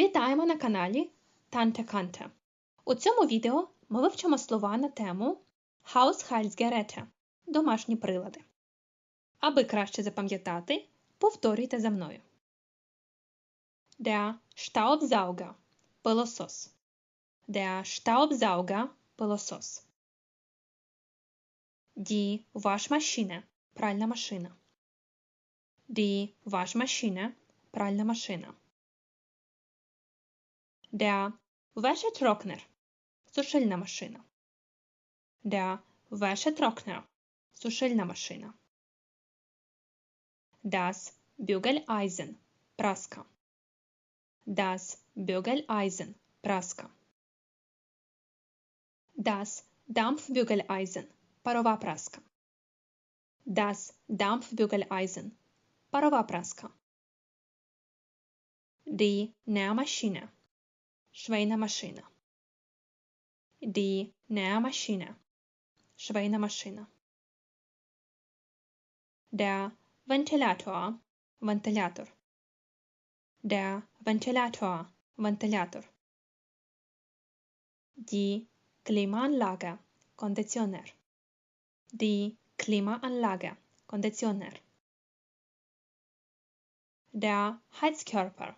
Вітаємо на каналі Танте Канте. У цьому відео ми вивчимо слова на тему Haushaltsgeräte – домашні прилади. Аби краще запам'ятати, повторюйте за мною. Der Staubsauger – пилосос. Der Staubsauger – пилосос. Die Waschmaschine – пральна машина. Die Waschmaschine – пральна машина. Der Wäschetrockner – сушильна машина. Der Wäschetrockner – сушильна машина. Das Bügeleisen – праска. Das Bügeleisen – праска. Das Dampfbügeleisen – парова праска. Das Dampfbügeleisen – парова праска. Die Nähmaschine – швейна машина. Die Nähmaschine. Швейна машина. Der Ventilator. Вентилятор. Der Ventilator. Вентилятор. Die Klimaanlage. Кондиціонер. Die Klimaanlage. Кондиціонер. Der Heizkörper.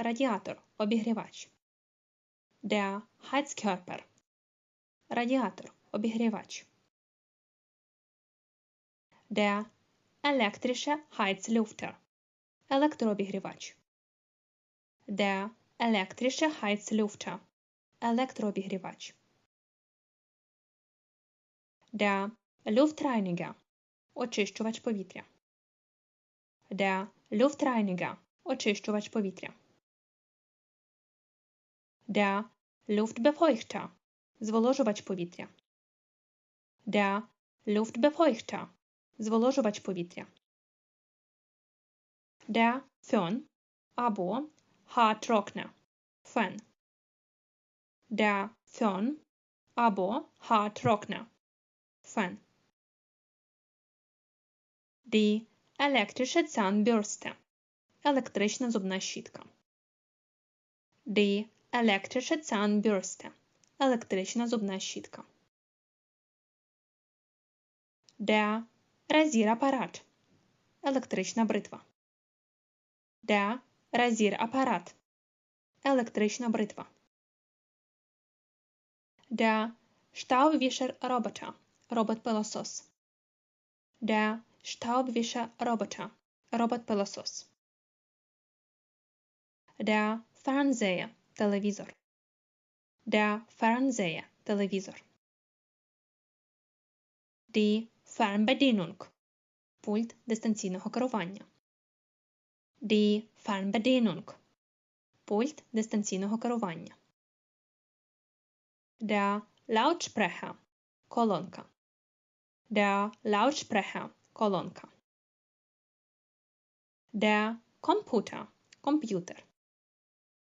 Радіатор. Обігрівач. Der Heizkörper. Радіатор. Обігрівач. Der elektrische Heizlüfter. Електрообігрівач. Der elektrische Heizlüfter. Електрообігрівач. Der Luftreiniger. Очищувач повітря. Der Luftreiniger. Очищувач повітря. Der Luftbefeuchter – зволожувач повітря. Der Luftbefeuchter – зволожувач повітря. Der Föhn або Haartrockner – фен. Der Föhn або Haartrockner – фен. Die elektrische Zahnbürste – електрична зубна щітка. Die Elektrische Zahnbürste – електрична зубна щітка. Der Rasierapparat – електрична бритва. Der Rasierapparat – електрична бритва. Der Staubwischerroboter – робот-пилосос. Der Staubwischerroboter – робот-пилосос. Der Fernseher телевізор. Der Fernseher – телевізор. Die Fernbedienung – пульт дистанційного керування. Die Fernbedienung – пульт дистанційного керування. Der Lautsprecher – колонка. Der Lautsprecher – колонка. Der Computer – комп'ютер.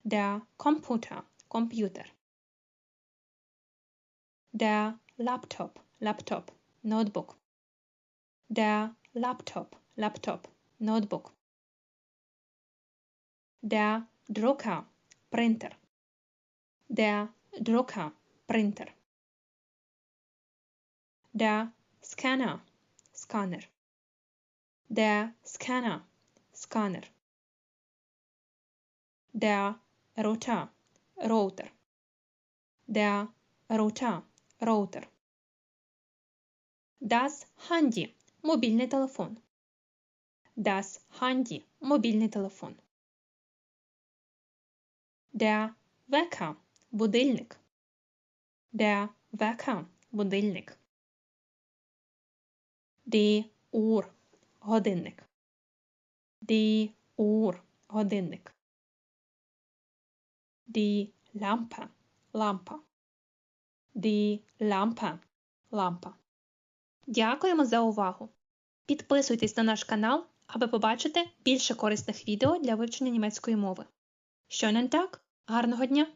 Der Computer Computer. Der Laptop Laptop Notebook. Der Laptop Laptop Notebook. Der Drucker Printer. Der Drucker Printer. Der Scanner Scanner. Der Scanner Scanner. Der Router Router. Der Router Router. Das Handy мобільний телефон. Das Handy мобільний телефон. Der Wecker будильник. Der Wecker будильник. Die Uhr годинник. Die Uhr годинник. Die Lampe лампа. Die Lampe лампа. Дякуємо за увагу! Підписуйтесь на наш канал, аби побачити більше корисних відео для вивчення німецької мови. Не так? Гарного дня!